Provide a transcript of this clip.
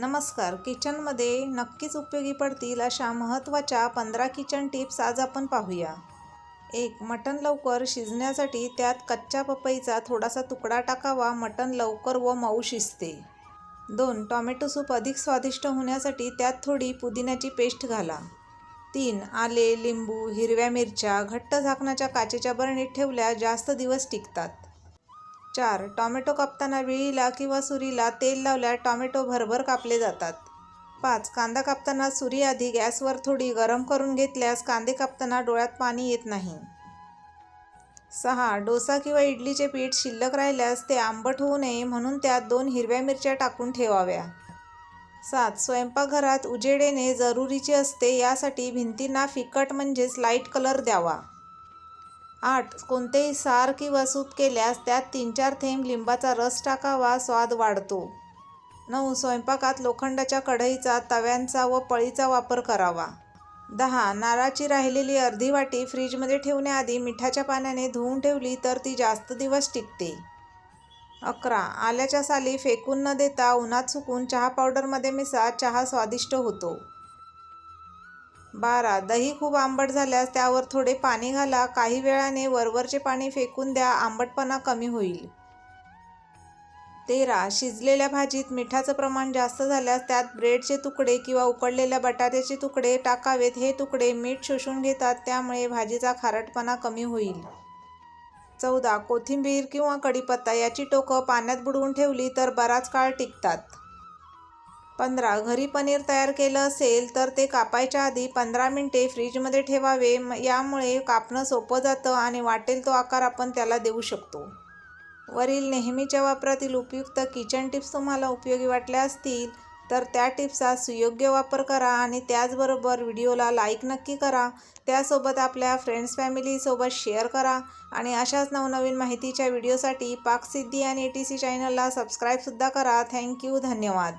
नमस्कार. किचनमध्ये नक्कीच उपयोगी पडतील अशा महत्त्वाच्या पंधरा किचन टिप्स आज आपण पाहूया. एक मटण लवकर शिजण्यासाठी त्यात कच्च्या पपईचा थोडासा तुकडा टाकावा मटण लवकर व मऊ शिजते. दोन टॉमॅटो सूप अधिक स्वादिष्ट होण्यासाठी त्यात थोडी पुदिन्याची पेस्ट घाला. तीन आले लिंबू हिरव्या मिरच्या घट्ट झाकणाच्या काचेच्या बरणीत ठेवल्या जास्त दिवस टिकतात. चार. टॉमॅटो कापताना विळीला किंवा सुरीला तेल लावल्या टॉमॅटो भरभर कापले जातात. पाच. कांदा कापताना सुरी आधी गॅसवर थोडी गरम करून घेतल्यास कांदे कापताना डोळ्यात पाणी येत नाही. सहा. डोसा किंवा इडलीचे पीठ शिल्लक राहिल्यास ते आंबट होऊ नये म्हणून त्यात दोन हिरव्या मिरच्या टाकून ठेवाव्या. सात. स्वयंपाकघरात उजेड येणे जरुरीचे असते यासाठी भिंतींना फिकट म्हणजेच लाइट कलर द्यावा. आठ. कोणतेही सार किंवा सूप केल्यास त्यात तीन चार थेंब लिंबाचा रस टाकावा स्वाद वाढतो. नऊ. स्वयंपाकात लोखंडाच्या कढईचा तव्यांचा व पळीचा वापर करावा. दहा. नारळाची राहिलेली अर्धी वाटी फ्रीजमध्ये ठेवण्याआधी मिठाच्या पाण्याने धुवून ठेवली तर ती जास्त दिवस टिकते. अकरा. आल्याच्या साली फेकून न देता उन्हात सुकून चहा पावडरमध्ये मिसा चहा स्वादिष्ट होतो. बारा. दही खूप आंबट झाल्यास त्यावर थोडे पाणी घाला. काही वेळाने वरवरचे पाणी फेकून द्या. आंबटपणा कमी होईल. तेरा. शिजलेल्या भाजीत मिठाचं प्रमाण जास्त झाल्यास त्यात ब्रेडचे तुकडे किंवा उकडलेल्या बटाट्याचे तुकडे टाकावेत. हे तुकडे मीठ शोषून घेतात. त्यामुळे भाजीचा खारटपणा कमी होईल. चौदा. कोथिंबीर किंवा कढीपत्ता याची टोकं पाण्यात बुडवून ठेवली तर बराच काळ टिकतात. पंधरा. घरी पनीर तयार केलं असेल तर ते कापायच्या आधी पंधरा मिनटे फ्रीजमध्ये ठेवावे. यामुळे कापणं सोपं जातं आणि वाटेल तो आकार आपण त्याला देऊ शकतो. वरील नेहमीच्या वापरातील उपयुक्त किचन टिप्स तुम्हाला उपयोगी वाटल्या असतील तर त्या टिप्सचा सुयोग्य वापर करा आणि त्याचबरोबर व्हिडिओला लाईक नक्की करा. त्यासोबत आपल्या फ्रेंड्स फॅमिलीसोबत शेअर करा आणि अशाच नवनवीन माहितीच्या व्हिडिओसाठी पाकसिद्धी आणि ए टी सी चॅनलला सबस्क्राईबसुद्धा करा. थँक्यू धन्यवाद.